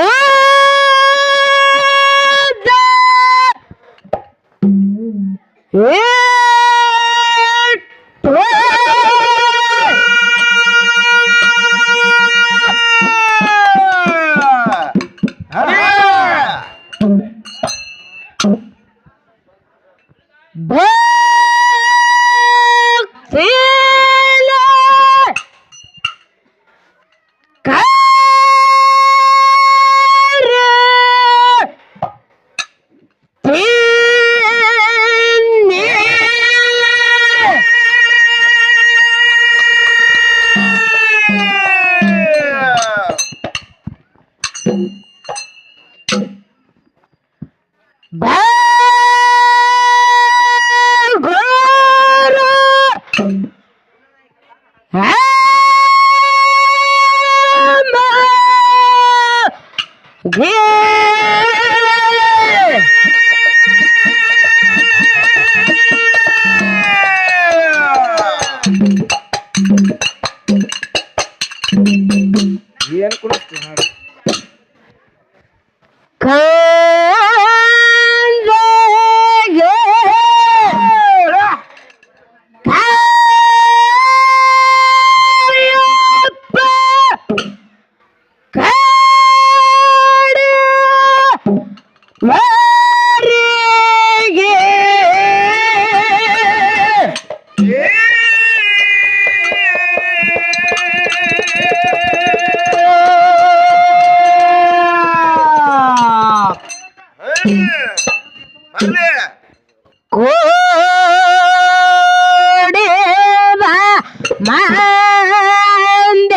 Huh? 可 Mandya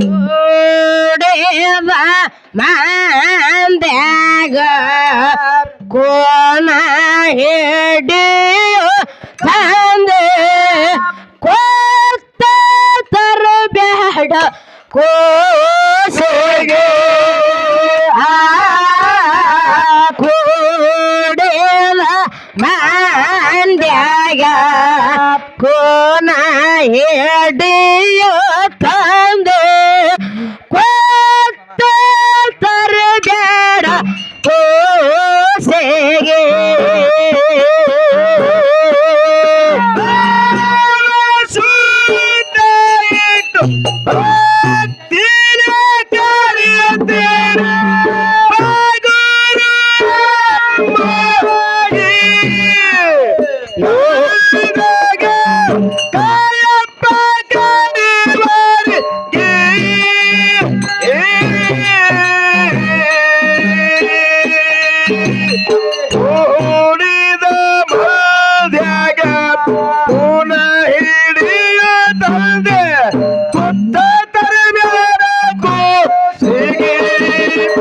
ಕೂಡಿದ ಮಂದ್ಯಾಗ ಕೋನ ಹಿಡಿಯು ತಂದೆ. ಕೋರ್ತ ತರಬೇಡ ಕೋಸಿಗೆ. ಕೂಡಿದ ಮಂದ್ಯಾಗ ಕೋನ ಹಿಡಿಯು ತಂದೆ. Ei!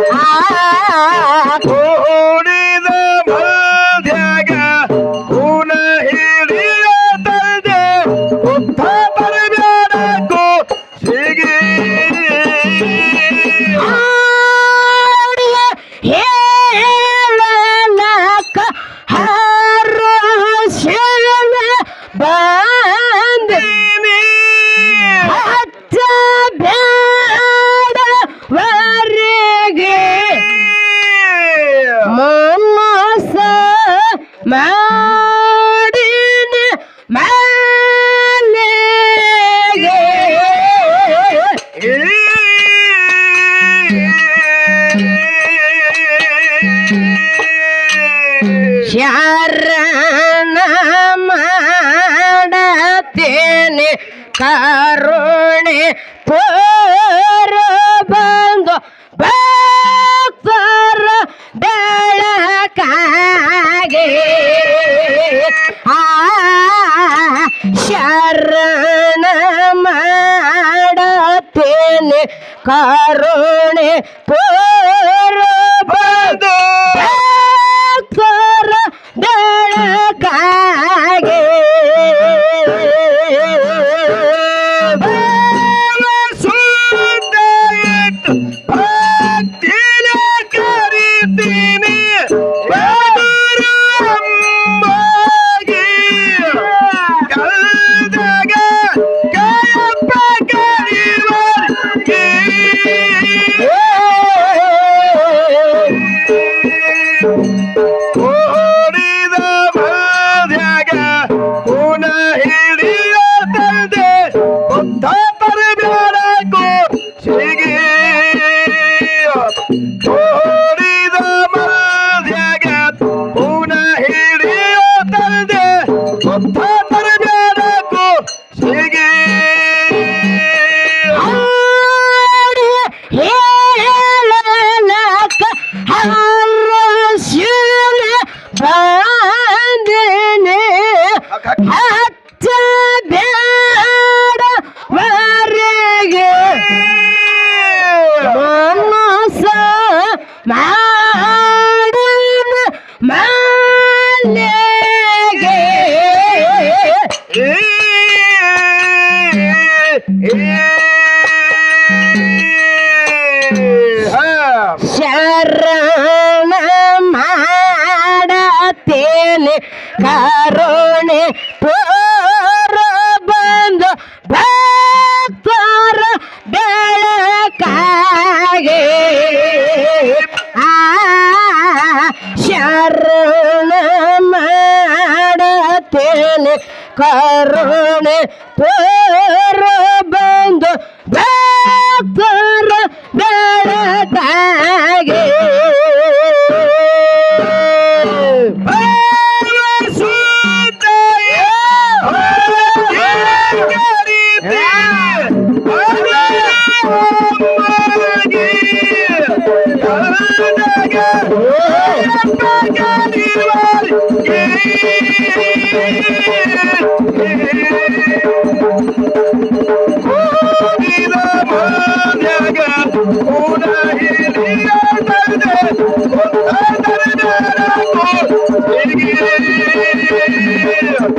ಕರುಣೆ ಪೋರ ಬಂದು ಭಕ್ತರ ಬೆಳಕಾಗೆ ಆ ಶರಣ ಮಾಡುತ್ತೇನೆ ಕರುಣೆ ಪೋ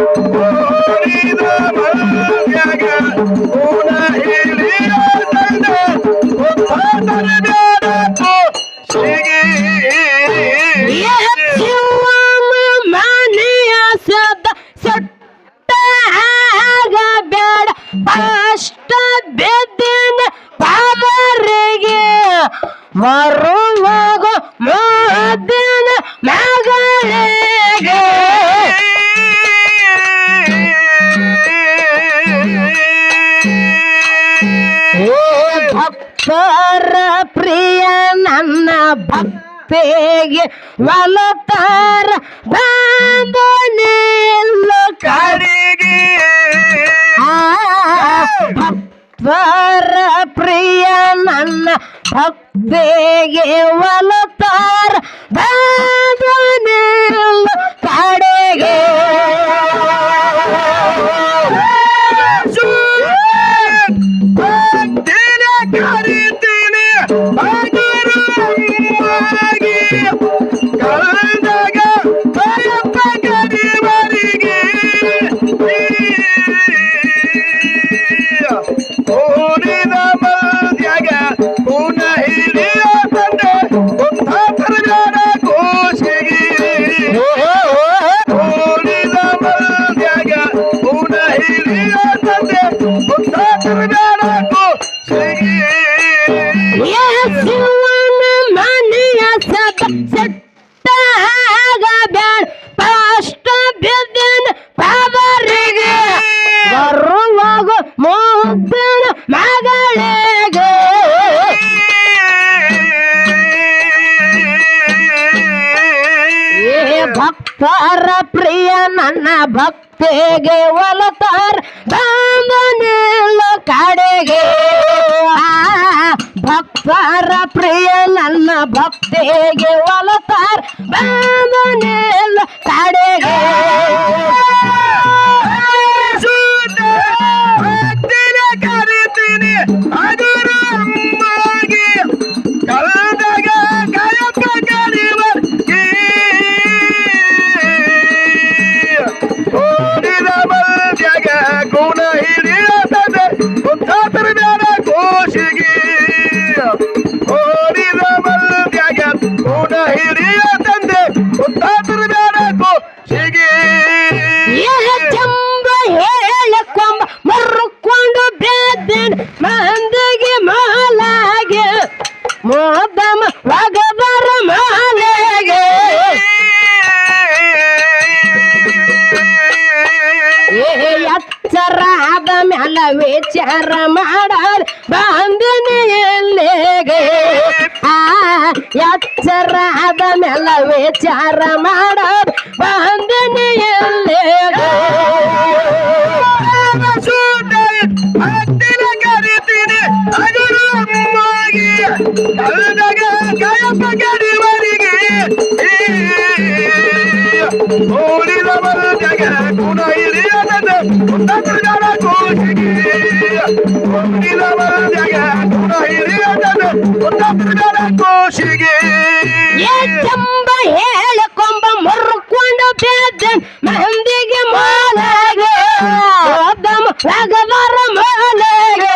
thank you. ಓ ಭಕ್ತರ ಪ್ರಿಯ ನನ್ನ ಭಕ್ತಿಗೆ ವಲತಾರ ಬಾಂಬು ನಿಲ್ಲು ಭಕ್ತರ ಪ್ರಿಯ ನನ್ನ ಭಕ್ತಿಗೆ ವಲತಾರ ಬಾಂಬು ಕಡೆಗೆ. ಭಕ್ತರ ಪ್ರಿಯ ನನ್ನ ಭಕ್ತಿಗೆ ಒಲತಾರ. ಬಂದನೆಲ್ಲ ಕಡೆಗೆ. ಭಕ್ತರ ಪ್ರಿಯ ನನ್ನ ಭಕ್ತಿಗೆ ಒಲತಾರ. ಬಂದನೆಲ್ಲ ಕಡೆಗೆ. ಕಲ್ದಾಗ ಕಾಯಪ್ಪ ಕರಿವರಿಗೆ. ಓಡಿದ ಮಲ್ಯಾಗ ಗುಣ ಕೋಶಿಗೆ ಉತ್ತಾತರ ಬ್ಯಾಡ ಕೋಶಿಗೆ ಚಂಬ ಹೇಳಕೊಂಬ ಮುರ್ಕೊಂಡು ಬೇದ್ದನ್ ಮಂದಿಗೆ ಮಾಲೆಗೆ ರಗಬರ ಮಾಲೆಗೆ.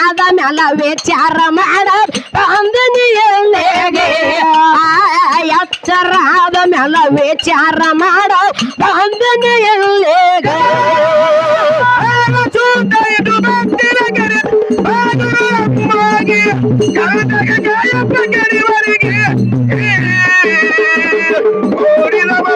ಆದ ಮ್ಯಾಲ ವಿಚಾರ ಮಾಡ ಬಂದನಿ ಎಲ್ಲಿಗೆ? ಆ, ಎಚ್ಚರ ಆದ ಮ್ಯಾಲ ವಿಚಾರ ಮಾಡ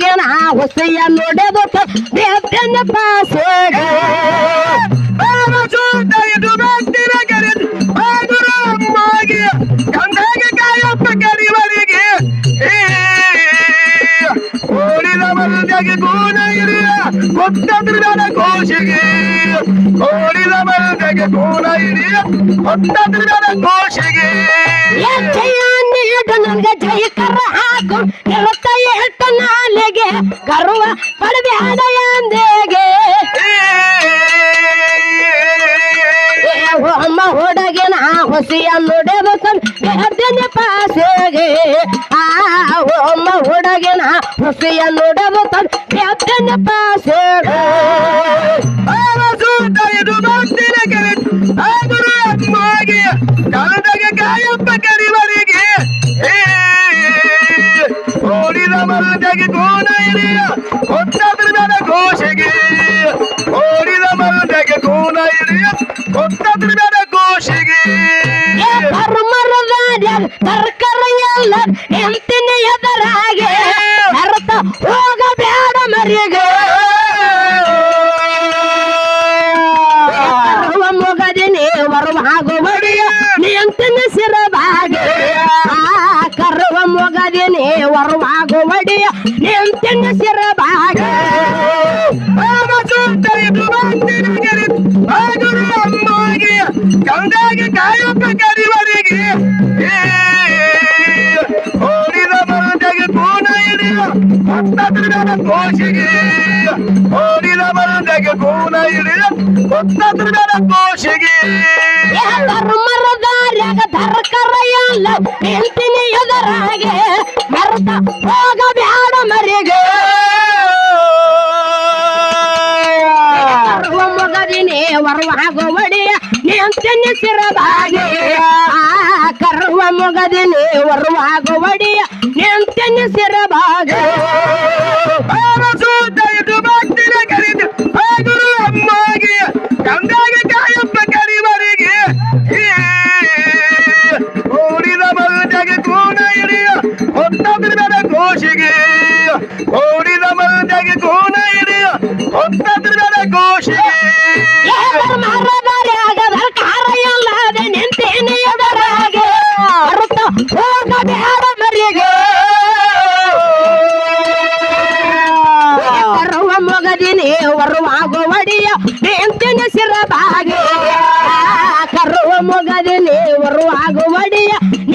ಹುಡುಗಿನ ಹುಸಿಯ ನೋಡಿದ ಪಾಸೆಗೆ. ಕೋಶಿಗೆ ಕೋಡಿದ ಕೋಣ ನನ್ಗ ಜಯಕರ ಹಾಕು. ನಿರತ ಹೇಳ್ತ ನಾಲಿಗೆ, ಗರ್ವ ಪಡೆದ ಎಂದೇಗೆ ಅಮ್ಮ ಹುಡುಗಿನ ಹುಸಿಯ ನುಡಿದು ಪಾಸೆಗೆ. ಆ ಅಮ್ಮ ಹುಡುಗಿನ ಹುಸಿಯ ನುಡಿದು ತಂದಿನ ಪಾಸೆಗೆ. ಕಾಯಪ್ಪ ಕರಿವರಿಗೆ. ಮರದಗೆ ಕೋಣ ಹಿಡಿಯ ಕೊಟ್ಟದ್ರ ಘೋಷಿಗೆ. ಓಡಿದ ಮಾತೆಗೆ ಕೋಣ ಹಿಡಿಯ ಕೊಟ್ಟದ್ರ ಘೋಷಿಗೆ. ಎಲ್ಲ ಎಂತಿನ ಕೊಟ್ಟದ್ರ ಕೋಶಿಗೆ ಓಡಿದ ಮರದಗೆ ಕೋಣ ಹಿಡಿಯ ಕೊಟ್ಟದ್ರ ಕೋಶಿಗೆ ಧರ್ಮರದಾರ್ಯಾಗ ಎದರಾಗೆ ಮರ್ತ ಹೋಗಬೇಡ ಮರಿಗೆ. ಕರುವ ಮೊಗದಿನಿ ವರವಾಗುವಡಿಯ ನಿಂತಿನಿ ಸಿರಬಾಗೆ. ಆ ಕರುವ ಮುಗದಿನಿ ವರುವಾಗ ಒಡಿಯ ನಿಂತಿನ ಸಿರಬಾಗ.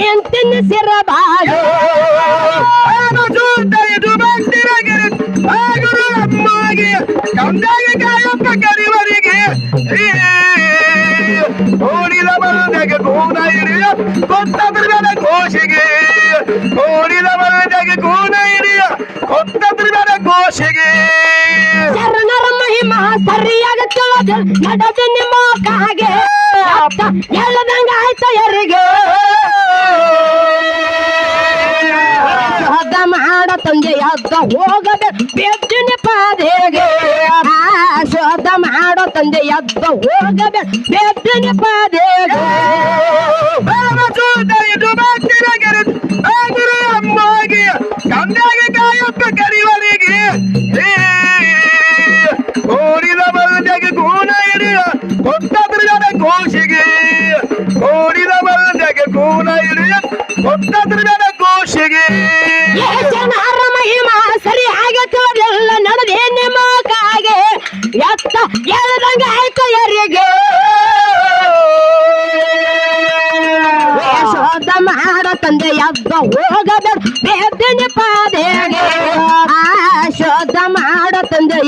ಭಕ್ತಿನ ಕರೆದು ಗುರು ಅಮ್ಮಗೆ ಕಂದಾಗ ಕಾಯಪ್ಪ ಕರಿವರಿಗೆ. ಓಡಿದ ಮಲ್ಜಗೆ ಕೂನ ಹಿಡಿಯ ಹೊತ್ತದ್ರ ಕೋಶಿಗೆ. ಓಡಿದ ಮಲ್ಜಗೆ ಕೂನ ಹಿಡಿಯ ಹೊತ್ತದ್ರ ಕೋಶಿಗೆ. ಮಹಿಮಾ ಸರಿಯಾಗ ತಿಳಿದ ನಡೆದ ನಿಮ್ಮ ಕಾಗೆ. ಎಲ್ಲದಂಗ ಆಯ್ತ ಯಾರಿಗೆ. ಹದ ಮಾಡ ತಂದೆ ಹದ್ದ ಹೋಗಬೇಕು ಬೆದ್ದಿನ ಪಾದೆಗೆ. ಶೋಧ ಮಾಡ ತಂದೆ ಅಗ್ಗ ಹೋಗಬೇಕು ಬೆದ್ದಿನ ಪಾದೆಗೆ. ಅಮ್ಮಗೆ ಕಂದಾಗ ಕರಿವರಿಗೆ ಓಡಿದ ಮಲ್ಜಗೆ ಕೂನ ಹಿಡಿಯ ಕೋಶಿಗೆ. ಓಡಿದ ಮಲ್ಜಗೆ ಕೂನ ಹಿಡಿಯ ಹೊತ್ತದ್ರ ಕೋಶಿಗೆ. ಏ ಜನರ ಮಹಿಮಾ ಸರಿಯಾಗಿ ತಿಳಿದಿಲ್ಲ ನಡೆದೇ ನಿಮ್ಮ ಕಾಗೆ. ಎತ್ತ ಎಳದಂಗ ಆಯ್ತ ಯಾರಿಗೆ ಶೋಧ ಮಾಡ ತಂದೆ ಎದ್ದ ಹೋಗಬೇಡ ಬೇದಿನ ಪಾದೆಗೆ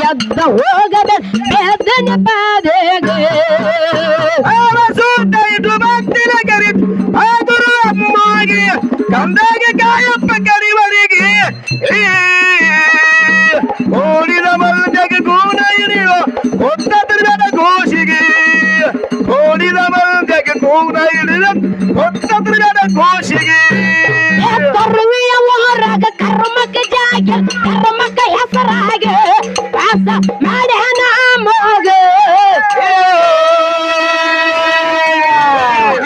ಎದ್ದ ಹೋಗಬೇಡ ಬೇದಿನ ಪಾದೆಗೆ. ಸುತ್ತೈದು ಭಕ್ತಿನ ಕರೆದು ಗುರು ಅಮ್ಮಗೆ ಕಂದಾಗ ಕಾಯಪ್ಪ ಕರಿವರಿಗೆ. ಓಡಿದ ಮಲ್ಜಗೆ ಕೂನ ಹಿಡಿಯುವ ಹೊತ್ತದ್ರ ಕೋಶಿಗೆ ಓಡಿದ ಮಲ್ಜಗೆ ಕೂನ ಹಿಡಿದ ಹೊತ್ತದ್ರ ಕೋಶಿಗೆ ಕರುವಿಯ ಊರಾಗ ಕರ್ಮಕ್ಕೆ ಜಾಗ ಕರ್ಮಕ್ಕ ಹೆಸರಾಗ. ವಾಸ ಮಾಡ್ಯಾನ ಮೋಗ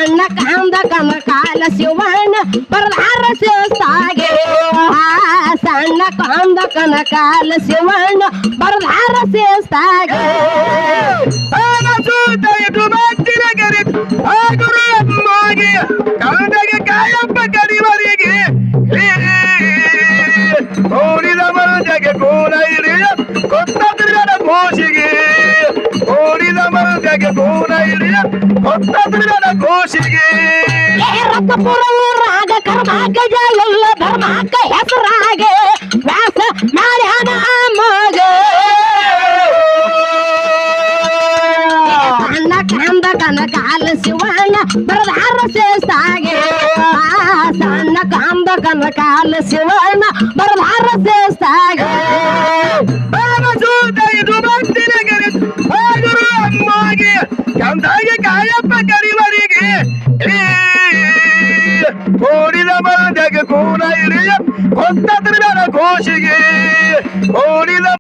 ಅಣ್ಣ ಕಾಂದ ಕಮ ಕಾಲ ಶಿವಣ್ಣ ಬರದಾರ ಶಿವಸ್ತಾಗೆ. ಆ ಸಣ್ಣ ಕಾಂದ ಕನ ಕಾಲ ಶಿವಣ್ಣ ಗುರು ಅಮ್ಮಗೆ ಕಂದಾಗ ಕಾಯಪ್ಪ ಕರಿವರಿಗೆ. ಮಲ್ಜಗೆ ಕೂನ ಹಿಡಿಯ ಹೊತ್ತದ್ರ ಕೋಶಿಗೆ ಓಡಿದ ಮಲ್ಜಗೆ ಕೂನ ಹಿಡಿಯ ಹೊತ್ತದ್ರ ಕೋಶಿಗೆ ರಥಪುರ ಊರಾಗ ಕರ್ಮಾಕ ಎಲ್ಲ ಧರ್ಮಾಕ ಹೆಸರಾಗೆ ವ್ಯಾಸ ಮಾಡ್ಯಾನ ಮಗ ಅಣ್ಣ ಕಂದ ಕನ ಕಾಲ ಶಿವಣ್ಣ ಬರದಾರ ಆ ಸಣ್ಣ ಕಂದ ಕನ ಕಾಲ ಶಿವಣ್ಣ ಕಂದಾಗ ಕಾಯಪ್ಪ ಕರಿವರಿಗೆ ಓಡಿದ ಮಲ್ಜಗೆ ಕೂನ ಹಿಡಿಯ ಹೊತ್ತದ್ರ ಕೋಶಿಗೆ ಓಡಿದ